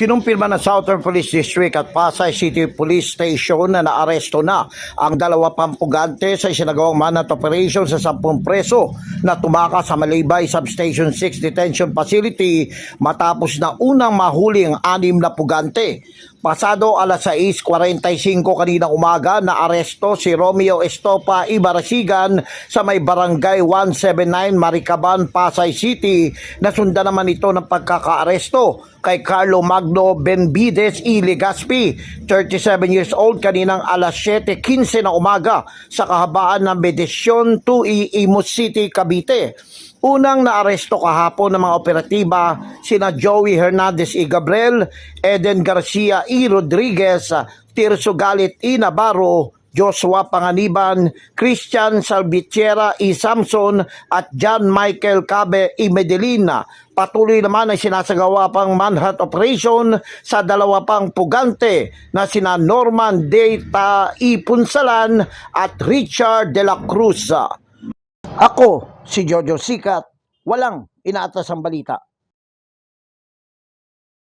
Kinumpirma ng Southern Police District at Pasay City Police Station na naaresto na ang dalawa pang pugante sa isinagawang manhunt operation sa 10 preso na tumakas sa Malaybay Substation 6 Detention Facility matapos na unang mahuli ang anim na pugante. Pasado alas 6.45 kaninang umaga na aresto si Romeo Estopa Ibarasigan sa may barangay 179 Maricaban, Pasay City. Nasundan naman ito ng pagkakaaresto kay Carlo Magno Benvides E. Legaspi, 37 years old, kaninang alas 7.15 na umaga sa kahabaan ng Medisyon 2E Imus City, Cavite. Unang naaresto kahapon ng mga operatiba sina Joey Hernandez E. Gabriel, Eden Garcia E. Rodriguez, Tirso Galit E. Navarro, Joshua Panganiban, Christian Salvicera E. Samson at John Michael Cabe E. Medellina. Patuloy naman ay sinasagawa pang manhunt operation sa dalawa pang pugante na sina Norman Data E. Punsalan at Richard De La Cruz. Ako, si Jojo Sikat, walang inaatas ang balita.